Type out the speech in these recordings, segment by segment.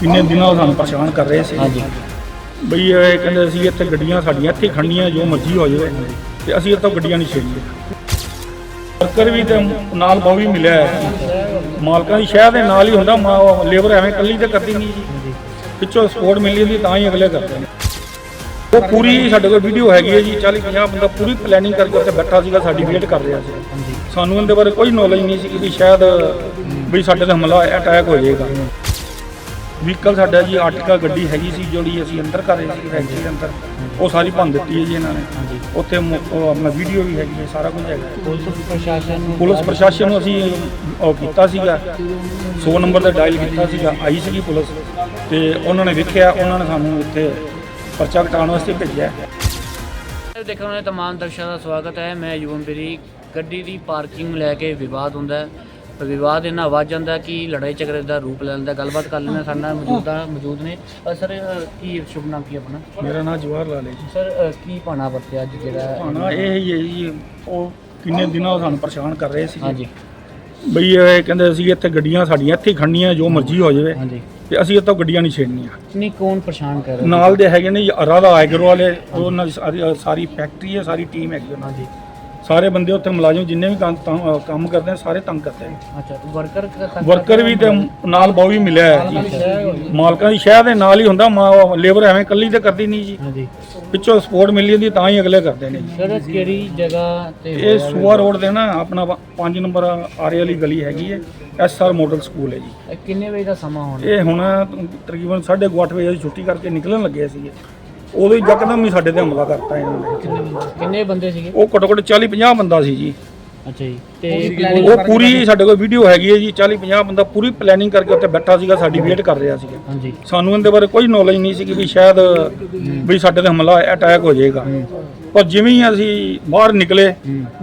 ਕਿੰਨੇ ਦਿਨਾਂ ਤੋਂ ਸਾਨੂੰ ਪਰੇਸ਼ਾਨ ਕਰ ਰਹੇ ਸੀ। ਹਾਂਜੀ। ਬਈ ਇਹ ਕਹਿੰਦੇ ਸੀ ਇੱਥੇ ਗੱਡੀਆਂ ਸਾਡੀਆਂ ਇੱਥੇ ਖੜਨੀਆਂ ਜੋ ਮਰਜ਼ੀ ਹੋ ਜਾਵੇ। ਤੇ ਅਸੀਂ ਇੱਥੋਂ ਗੱਡੀਆਂ ਨਹੀਂ ਛੇੜੀਆਂ। ਵਰਕਰ ਵੀ ਤੇ ਨਾਲ ਬਹੁ ਵੀ ਮਿਲਿਆ ਹੈ। ਮਾਲਕਾਂ ਦੀ ਸ਼ਹਿਰ ਦੇ ਨਾਲ ਹੀ ਹੁੰਦਾ ਲੇਬਰ ਐਵੇਂ ਇਕੱਲੀ ਤੇ ਕਰਦੀ ਨਹੀਂ ਜੀ। ਪਿੱਛੋਂ ਸਪੋਰਟ ਮਿਲੀ ਹੁੰਦੀ ਤਾਂ ਹੀ ਅਗਲੇ ਕਰਦੇ ਨੇ। ਉਹ ਪੂਰੀ ਸਾਡੇ ਕੋਲ ਵੀਡੀਓ ਹੈਗੀ ਹੈ ਜੀ 40 50 ਬੰਦਾ ਪੂਰੀ ਪਲੈਨਿੰਗ ਕਰਕੇ ਉੱਥੇ ਬੈਠਾ ਸੀਗਾ ਸਾਡੀ ਵੇਟ ਕਰ ਰਿਹਾ ਸੀ। ਸਾਨੂੰ ਇਹਦੇ ਬਾਰੇ ਕੋਈ ਨੌਲੇਜ ਨਹੀਂ ਸੀ ਕਿ ਵੀ ਸ਼ਾਇਦ ਵੀ ਸਾਡੇ ਤੇ ਹਮਲਾ ਅਟੈਕ ਹੋ ਜਾਏਗਾ। ਵਹੀਕਲ ਸਾਡਾ ਜੀ ਆਰਟਿਕਾ ਗੱਡੀ ਹੈਗੀ ਸੀ ਜਿਹੜੀ ਅਸੀਂ ਅੰਦਰ ਕਰ ਰਹੇ ਸੀ ਫੈਕਟਰੀ ਦੇ ਅੰਦਰ। ਉਹ ਸਾਰੀ ਭੰਨ ਦਿੱਤੀ ਹੈ ਜੀ ਇਹਨਾਂ ਨੇ। ਉੱਥੇ ਮੁ- ਉਹ ਆਪਣਾ ਵੀਡੀਓ ਵੀ ਹੈਗੀ ਹੈ ਸਾਰਾ ਕੁਝ ਹੈਗਾ। ਪੁਲਿਸ ਪ੍ਰਸ਼ਾਸਨ ਨੂੰ ਪੁਲਿਸ ਪ੍ਰਸ਼ਾਸਨ ਨੂੰ ਅਸੀਂ ਉਹ ਕੀਤਾ ਸੀਗਾ। 100 ਨੰਬਰ ਤੇ ਡਾਇਲ ਕੀਤਾ ਸੀਗਾ। ਆਈ ਸੀਗੀ ਪੁਲਿਸ। ਤੇ ਉਹਨਾਂ ਨੇ ਵੇਖਿਆ ਉਹਨਾਂ ਨੇ ਸਾਨੂੰ ਇੱਥੇ ਪਰਚਾ ਕਟਾਉਣ ਵਾਸਤੇ ਭੇਜਿਆ। ਦੇਖਣ ਵਾਲੇ ਤਮਾਮ ਦਰਸ਼ਕਾਂ ਦਾ ਸਵਾਗਤ ਹੈ। ਮੈਂ ਯੂਵਨਪੁਰੀ ਗੱਡੀ ਦੀ ਪਾਰਕਿੰਗ ਲੈ ਕੇ ਵਿਵਾਦ ਹੁੰਦਾ ਹੈ। ਵਿਵਾਦ ਇੰਨਾ ਵੱਧ ਜਾਂਦਾ ਕਿ ਲੜਾਈ ਝਗੜੇ ਦਾ ਰੂਪ ਲੈ ਲੈਂਦਾ। ਗੱਲਬਾਤ ਕਰ ਲੈਣਾ ਸਾਡੇ ਨਾਲ ਮੌਜੂਦਾ ਮੌਜੂਦ ਨੇ। ਅ, ਸਰ ਅ, ਕੀ ਸ਼ੁਭ ਨਾਮ ਕੀ ਆਪਣਾ? ਮੇਰਾ ਨਾਮ ਜਵਾਹਰ ਲਾਲ ਹੈ ਜੀ। ਸਰ ਅ, ਕੀ ਪਾਣਾ ਵਰਤਿਆ ਅੱਜ ਜਿਹੜਾ ਭਾਣਾ ਇਹ ਹੀ ਹੈ ਜੀ ਉਹ ਕਿੰਨੇ ਦਿਨਾਂ ਤੋਂ ਸਾਨੂੰ ਪਰੇਸ਼ਾਨ ਕਰ ਰਹੇ ਸੀ ਹਾਂਜੀ। ਬਈ ਇਹ ਕਹਿੰਦੇ ਸੀ ਇੱਥੇ ਗੱਡੀਆਂ ਸਾਡੀਆਂ ਇੱਥੇ ਹੀ ਖੜਨੀਆਂ ਜੋ ਮਰਜ਼ੀ ਹੋ ਜਾਵੇ। ਹਾਂਜੀ। ਤੇ ਅਸੀਂ ਇੱਥੋਂ ਗੱਡੀਆਂ ਨਹੀਂ ਛੇੜਨੀਆਂ। ਨਹੀਂ ਕੌਣ ਪਰੇਸ਼ਾਨ ਕਰ ਰਿਹਾ? ਨਾਲ ਦੇ ਹੈਗੇ ਨੇ ਜੀ ਰਾਧਾ ਐਗਰੋ ਵਾਲੇ ਉਹਨਾਂ ਦੀ ਸਾਰੀ ਸਾਰੀ ਫੈਕਟਰੀ ਹੈ ਸਾਰੀ ਟੀਮ ਹੈਗੀ ਉਹਨਾਂ ਦੀ। ਸਾਰੇ ਬੰਦੇ ਉੱਥੇ ਮੁਲਾਜ਼ਮ ਜਿੰਨੇ ਵੀ ਕੰਮ ਤਾਂ- ਕੰਮ ਕਰਦੇ ਨੇ ਸਾਰੇ ਤੰਗ ਕਰਦੇ ਨੇ ਅੱਛਾ ਵਰਕਰ ਵਰਕਰ ਵੀ ਤੇ ਨਾਲ ਬਹੁ ਵੀ ਮਿਲਿਆ ਹੈ। ਜੀ ਮਾਲਕਾਂ ਦੀ ਸ਼ਹਿਰ ਦੇ ਨਾਲ ਹੀ ਹੁੰਦਾ ਲੇਬਰ ਐਵੇਂ ਇਕੱਲੀ ਤੇ ਕਰਦੀ ਨਹੀਂ ਜੀ। ਹਾਂਜੀ। ਪਿੱਛੋਂ ਸਪੋਰਟ ਮਿਲੀ ਹੁੰਦੀ ਤਾਂ ਹੀ ਅਗਲੇ ਕਰਦੇ ਨੇ ਜੀ। ਸਰ ਕਿਹੜੀ ਜਗ੍ਹਾ ਤੇ ਇਹ ਸੂਆ ਰੋਡ ਦੇ ਨਾ ਆਪਣਾ 5 ਨੰਬਰ ਆਰੇ ਵਾਲੀ ਗਲੀ ਹੈਗੀ ਹੈ ਐਸਆਰ ਮਾਡਲ ਸਕੂਲ ਹੈ ਜੀ। ਇਹ ਕਿੰਨੇ ਵਜੇ ਦਾ ਸਮਾਂ ਹੋਣਾ? ਇਹ ਹੁਣ ਤਕਰੀਬਨ 8:30 ਵਜੇ ਅਸੀਂ ਛੁੱਟੀ ਕਰਕੇ ਨਿਕਲਣ ਲੱਗੇ ਸੀਗੇ। ਉਦੋਂ ਹੀ ਯਕਦਮ ਹੀ ਸਾਡੇ ਤੇ ਹਮਲਾ ਕਰਤਾ ਇਹਨਾਂ ਨੇ। ਕਿੰਨੇ ਬੰਦੇ ਸੀਗੇ? ਉਹ ਘੱਟੋ ਘੱਟ 40 50 ਬੰਦਾ ਸੀ ਜੀ। ਅੱਛਾ ਜੀ। ਤੇ ਉਹ ਪੂਰੀ ਸਾਡੇ ਕੋਲ ਵੀਡੀਓ ਹੈਗੀ ਹੈ ਜੀ 40 50 ਬੰਦਾ ਪੂਰੀ ਪਲੈਨਿੰਗ ਕਰਕੇ ਉੱਥੇ ਬੈਠਾ ਸੀਗਾ ਸਾਡੀ ਵੇਟ ਕਰ ਰਿਹਾ ਸੀਗਾ। ਹਾਂਜੀ। ਸਾਨੂੰ ਇਹਦੇ ਬਾਰੇ ਕੋਈ ਨੌਲੇਜ ਨਹੀਂ ਸੀ ਕਿ ਵੀ ਸ਼ਾਇਦ ਵੀ ਸਾਡੇ ਤੇ ਹਮਲਾ ਅਟੈਕ ਹੋ ਜਾਏਗਾ। ਪਰ ਜਿਵੇਂ ਹੀ ਅਸੀਂ ਬਾਹਰ ਨਿਕਲੇ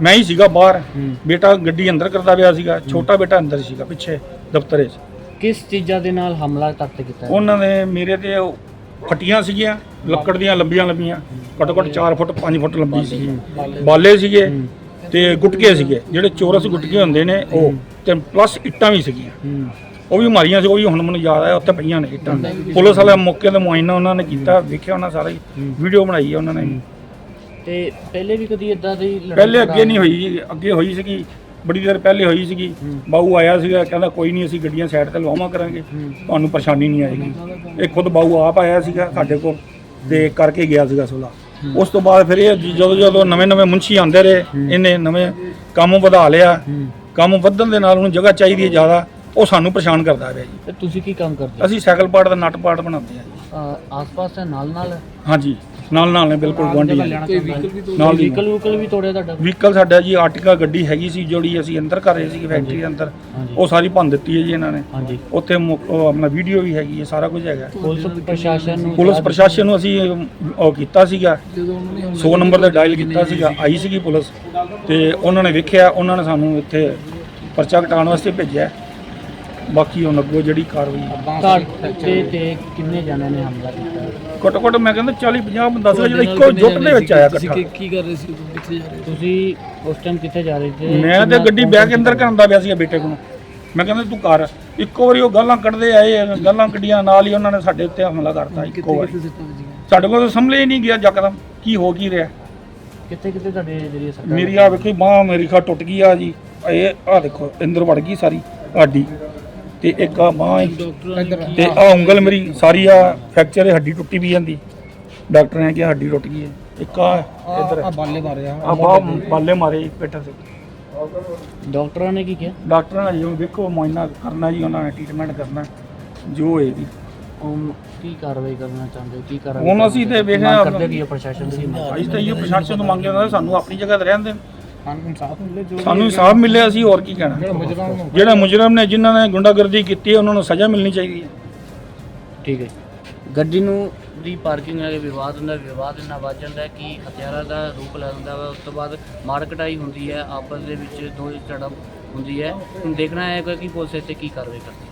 ਮੈਂ ਹੀ ਸੀਗਾ ਬਾਹਰ। ਬੇਟਾ ਗੱਡੀ ਅੰਦਰ ਕਰਦਾ ਪਿਆ ਸੀਗਾ ਛੋਟਾ ਬੇਟਾ ਅੰਦਰ ਸੀਗਾ ਪਿੱਛੇ ਦਫ਼ਤਰੇ 'ਚ। ਕਿਸ ਚੀਜ਼ਾਂ ਦੇ ਨਾਲ ਹਮਲਾ ਤੱਕ ਕੀਤਾ? ਉਹਨਾਂ ਨੇ ਮੇਰੇ ਤੇ ਉਹ ਫੱਟੀਆਂ ਸੀਗੀਆਂ ਲੱਕੜ ਦੀਆਂ ਲੰਬੀਆਂ ਲੰਬੀਆਂ ਘੱਟੋ ਘੱਟ 4 ਫੁੱਟ 5 ਫੁੱਟ ਲੰਬੀ ਸੀ। ਬਾਲੇ ਸੀਗੇ ਤੇ ਗੁਟਕੇ ਸੀਗੇ ਜਿਹੜੇ ਚੋਰਸ ਗੁਟਕੇ ਹੁੰਦੇ ਨੇ ਉਹ ਤੇ ਪਲੱਸ ਇੱਟਾਂ ਵੀ ਸੀਗੀਆਂ। ਉਹ ਵੀ ਮਾਰੀਆਂ ਸੀ ਉਹ ਵੀ ਹੁਣ ਮੈਨੂੰ ਯਾਦ ਆਇਆ ਉੱਥੇ ਪਈਆਂ ਨੇ ਇੱਟਾਂ। ਪੁਲਿਸ ਵਾਲੇ ਮੌਕੇ ਤੇ ਮੁਆਇਨਾ ਉਹਨਾਂ ਨੇ ਕੀਤਾ ਵੇਖਿਆ ਉਹਨਾਂ ਸਾਰਾ ਵੀਡੀਓ ਬਣਾਈ ਹੈ ਉਹਨਾਂ ਨੇ। ਤੇ ਪਹਿਲੇ ਵੀ ਕਦੀ ਇਦਾਂ ਦੀ ਲੜਾਈ ਪਹਿਲੇ ਅੱਗੇ ਨਹੀਂ ਹੋਈ ਅੱਗੇ ਹੋਈ ਸੀਗੀ। ਬੜੀ ਦੇਰ ਪਹਿਲੇ ਹੋਈ ਸੀਗੀ। ਬਾਊ ਆਇਆ ਸੀਗਾ ਕਹਿੰਦਾ ਕੋਈ ਨਹੀਂ ਅਸੀਂ ਗੱਡੀਆਂ ਸਾਈਡ ਤੇ ਲਵਾਵਾਂ ਕਰਾਂਗੇ। ਤੁਹਾਨੂੰ ਪਰੇਸ਼ਾਨੀ ਨਹੀਂ ਆਏਗੀ। ਇਹ ਖੁਦ ਬਾਊ ਆਪ ਆਇਆ ਸੀਗਾ ਸਾਡੇ ਕੋਲ ਤੇ ਕਰਕੇ ਗਿਆ ਸੀਗਾ ਸੁਲਾ। ਉਸ ਤੋਂ ਬਾਅਦ ਫਿਰ ਇਹ ਜਦੋਂ ਜਦੋਂ ਨਵੇਂ ਨਵੇਂ ਮੁੰਸ਼ੀ ਆਉਂਦੇ ਰਹੇ ਇਹਨੇ ਨਵੇਂ ਕੰਮ ਵਧਾ ਲਿਆ। ਕੰਮ ਵਧਣ ਦੇ ਨਾਲ ਉਹਨੂੰ ਜਗ੍ਹਾ ਚਾਹੀਦੀ ਹੈ ਜ਼ਿਆਦਾ ਉਹ ਸਾਨੂੰ ਪਰੇਸ਼ਾਨ ਕਰਦਾ ਰਿਹਾ ਜੀ। ਤੇ ਤੁਸੀਂ ਕੀ ਕੰਮ ਕਰਦੇ ਅਸੀਂ ਸਾਈਕਲ ਪਾਰਟ ਦਾ ਨਟ ਪਾਰਟ ਬਣਾਉਂਦੇ ਹਾਂ ਜੀ। ਹੋ ਆਸ-ਪਾਸ ਦੇ ਨਾਲ ਨਾਲ ਹਾਂਜੀ। ਨਾਲ ਨਾਲ ਨੇ ਬਿਲਕੁਲ ਗੁਆਂਢੀ ਨਾਲ। ਦੀ ਵਹੀਕਲ ਵੂਕਲ ਵੀ ਤੋੜਿਆ ਤੁਹਾਡਾ? ਵਹੀਕਲ ਸਾਡਾ ਜੀ ਆਰਟਿਕਾ ਗੱਡੀ ਹੈਗੀ ਸੀ ਜਿਹੜੀ ਅਸੀਂ ਅੰਦਰ ਕਰ ਰਹੇ ਸੀ ਫੈਕਟਰੀ ਦੇ ਅੰਦਰ। ਉਹ ਸਾਰੀ ਭੰਨ ਦਿੱਤੀ ਹੈ ਜੀ ਇਹਨਾਂ ਨੇ। ਉੱਥੇ ਮੁ- ਉਹ ਆਪਣਾ ਵੀਡੀਓ ਵੀ ਹੈਗੀ ਹੈ ਸਾਰਾ ਕੁਝ ਹੈਗਾ। ਪੁਲਿਸ ਪ੍ਰਸ਼ਾਸਨ ਨੂੰ ਪੁਲਿਸ ਪ੍ਰਸ਼ਾਸਨ ਨੂੰ ਅਸੀਂ ਉਹ ਕੀਤਾ ਸੀਗਾ। 100 ਨੰਬਰ ਤੇ ਡਾਇਲ ਕੀਤਾ ਸੀਗਾ ਆਈ ਸੀਗੀ ਪੁਲਿਸ। ਤੇ ਉਹਨਾਂ ਨੇ ਵੇਖਿਆ ਉਹਨਾਂ ਨੇ ਸਾਨੂੰ ਇੱਥੇ ਪਰਚਾ ਕਟਾਉਣ ਵਾਸਤੇ ਭੇਜਿਆ। ਬਾਕੀ ਹੁਣ ਅੱਗੋਂ ਜਿਹੜੀ ਕਾਰਵਾਈ ਤੁਹਾਡੇ ਤੇ ਕਿੰਨੇ ਜਣਿਆਂ ਨੇ ਹਮਲਾ ਕੀਤਾ? ਘੱਟੋ ਘੱਟ ਮੈਂ ਕਹਿੰਦਾ 40 50 ਬੰਦਾ ਸੀ ਜਿਹੜਾ ਇੱਕੋ ਜੁੱਟ ਦੇ ਵਿੱਚ ਆਇਆ ਇਕੱਠਾ। ਕੀ ਕਰ ਰਹੇ ਸੀ? ਕਿੱਥੇ ਜਾ ਰਹੇ ਤੁਸੀਂ ਉਸ ਟਾਈਮ ਕਿੱਥੇ ਜਾ ਰਹੇ ਸੀ? ਮੈਂ ਤੇ ਗੱਡੀ ਬਹਿ ਕੇ ਅੰਦਰ ਕਰਾਂਦਾ ਪਿਆ ਸੀ ਬੇਟੇ ਕੋਲ। ਮੈਂ ਕਹਿੰਦਾ ਤੂੰ ਕਰ ਇੱਕੋ ਵਾਰੀ ਉਹ ਗੱਲਾਂ ਕੱਢਦੇ ਆਏ ਗੱਲਾਂ ਕੱਢੀਆਂ ਨਾਲ ਹੀ ਉਹਨਾਂ ਨੇ ਸਾਡੇ ਉੱਤੇ ਹਮਲਾ ਕਰਤਾ ਇੱਕੋ ਵਾਰੀ। ਸਾਡੇ ਕੋਲ ਤਾਂ ਸੰਭਲੇ ਹੀ ਨਹੀਂ ਗਿਆ ਯਕਦਮ ਕੀ ਹੋ ਕੀ ਰਿਹਾ? ਕਿੱਥੇ ਕਿੱਥੇ ਤੁਹਾਡੇ ਜਿਹੜੀ ਸਰਕਾਰ ਮੇਰੀ ਆ ਵੇਖੋ ਬਾਹ ਮੇਰੀ ਖਾ ਟੁੱਟ ਗਈ ਆ ਜੀ। ਇਹ ਆ ਦੇਖੋ ਅੰਦਰ ਵੜ ਗਈ ਸਾਰੀ ਹੱਡੀ ਤੇ ਇੱਕ ਆ ਬਾਹ ਡਾਕਟਰਾਂ ਤੇ ਆ ਉਂਗਲ ਮੇਰੀ ਸਾਰੀ ਆ ਫ੍ਰੈਕਚਰ ਹੈ ਹੱਡੀ ਟੁੱਟੀ ਵੀ ਜਾਂਦੀ। ਡਾਕਟਰ ਨੇ ਕਿਹਾ ਹੱਡੀ ਟੁੱਟ ਗਈ ਹੈ ਇੱਕ ਆ ਇੱਧਰ। ਆ ਬਾਲੇ ਮਾਰਿਆ ਆ। ਬਾਹ ਬਾਲੇ ਮਾਰੇ ਪੇਟਾਂ ਤੇ ਡਾਕਟਰਾਂ ਨੇ ਕੀ ਕਿਹਾ? ਡਾਕਟਰਾਂ ਨੇ ਜਿਵੇਂ ਵੇਖੋ ਮੁਆਇਨਾ ਕਰਨਾ ਜੀ ਉਹਨਾਂ ਨੇ ਟ੍ਰੀਟਮੈਂਟ ਕਰਨਾ ਜੋ ਹੋਏਗੀ ਹੁਣ ਕੀ ਕਾਰਵਾਈ ਕਰਨਾ ਚਾਹੁੰਦੇ ਹੋ? ਕੀ ਕਾਰਵਾਈ ਹੁਣ ਅਸੀਂ ਤੇ ਵੇਖਿਆ ਕਰਦੇ ਕੀ ਹੋ ਪ੍ਰਸ਼ਾਸਨ ਦੀ ਅਸੀਂ ਤਾਂ ਇਹ ਪ੍ਰਸ਼ਾਸਨ ਤੋਂ ਮੰਗਿਆ ਸਾਨੂੰ ਆਪਣੀ ਜਗ੍ਹਾ ਤੇ ਰਹਿਣ ਦੇਣ। ਸਾਨੂੰ ਇਨਸਾਫ ਮਿਲੇ ਜੋ ਸਾਨੂੰ ਇਨਸਾਫ ਮਿਲੇ ਅਸੀਂ ਹੋਰ ਕੀ ਕਹਿਣਾ? ਮੁਜਰਮ ਜਿਹੜਾ ਮੁਜਰਮ ਨੇ ਜਿਨ੍ਹਾਂ ਨੇ ਗੁੰਡਾਗਰਦੀ ਕੀਤੀ ਹੈ ਉਹਨਾਂ ਨੂੰ ਸਜ਼ਾ ਮਿਲਣੀ ਚਾਹੀਦੀ ਹੈ। ਠੀਕ ਹੈ ਗੱਡੀ ਨੂੰ ਦੀ ਪਾਰਕਿੰਗ ਨਾਲ ਵਿਵਾਦ ਹੁੰਦਾ ਵਿਵਾਦ ਇੰਨਾ ਵੱਧ ਜਾਂਦਾ ਹੈ ਕਿ ਹਥਿਆਰਾਂ ਦਾ ਰੂਪ ਲੈ ਲੈਂਦਾ ਵਾ ਉਸ ਤੋਂ ਬਾਅਦ ਮਾਰਕਟਾਈ ਹੁੰਦੀ ਹੈ ਆਪਸ ਦੇ ਵਿੱਚ ਦੋ ਝੜਪ ਹੁੰਦੀ ਹੈ। ਹੁਣ ਦੇਖਣਾ ਹੈ ਕਿ ਪੁਲਿਸ ਇੱਥੇ ਕੀ ਕਾਰਵਾਈ ਕਰਦੀ ਹੈ।